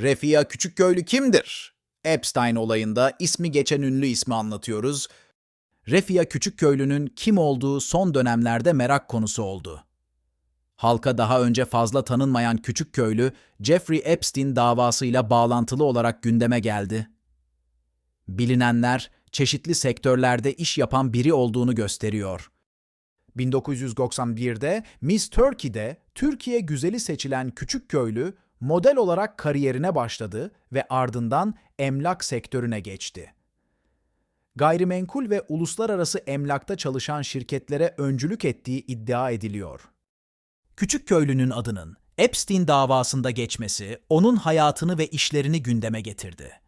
Refia Küçükköylü kimdir? Epstein olayında ismi geçen ünlü ismi anlatıyoruz. Refia Küçükköylü'nün kim olduğu son dönemlerde merak konusu oldu. Halka daha önce fazla tanınmayan Küçükköylü, Jeffrey Epstein davasıyla bağlantılı olarak gündeme geldi. Bilinenler, çeşitli sektörlerde iş yapan biri olduğunu gösteriyor. 1991'de Miss Turkey'de Türkiye güzeli seçilen Küçükköylü, model olarak kariyerine başladı ve ardından emlak sektörüne geçti. Gayrimenkul ve uluslararası emlakta çalışan şirketlere öncülük ettiği iddia ediliyor. Küçükköylünün adının Epstein davasında geçmesi onun hayatını ve işlerini gündeme getirdi.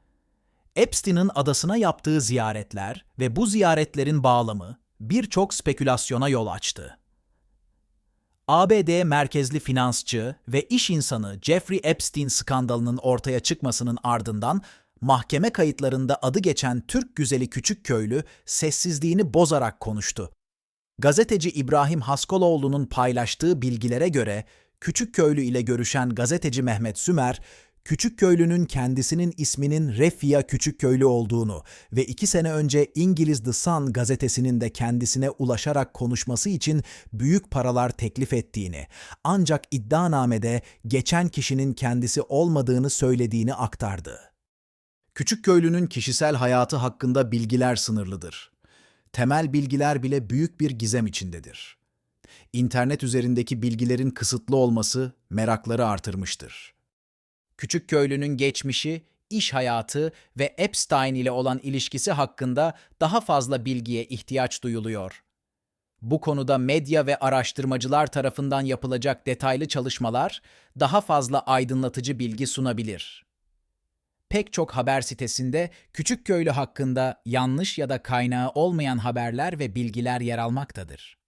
Epstein'in adasına yaptığı ziyaretler ve bu ziyaretlerin bağlamı birçok spekülasyona yol açtı. ABD merkezli finansçı ve iş insanı Jeffrey Epstein skandalının ortaya çıkmasının ardından mahkeme kayıtlarında adı geçen Türk güzeli Küçükköylü sessizliğini bozarak konuştu. Gazeteci İbrahim Haskoloğlu'nun paylaştığı bilgilere göre Küçükköylü ile görüşen gazeteci Mehmet Sümer, Küçükköylü'nün kendisinin isminin Refia Küçükköylü olduğunu ve iki sene önce İngiliz The Sun gazetesinin de kendisine ulaşarak konuşması için büyük paralar teklif ettiğini, ancak iddianamede geçen kişinin kendisi olmadığını söylediğini aktardı. Küçükköylü'nün kişisel hayatı hakkında bilgiler sınırlıdır. Temel bilgiler bile büyük bir gizem içindedir. İnternet üzerindeki bilgilerin kısıtlı olması merakları artırmıştır. Küçükköylünün geçmişi, iş hayatı ve Epstein ile olan ilişkisi hakkında daha fazla bilgiye ihtiyaç duyuluyor. Bu konuda medya ve araştırmacılar tarafından yapılacak detaylı çalışmalar daha fazla aydınlatıcı bilgi sunabilir. Pek çok haber sitesinde Küçükköylü hakkında yanlış ya da kaynağı olmayan haberler ve bilgiler yer almaktadır.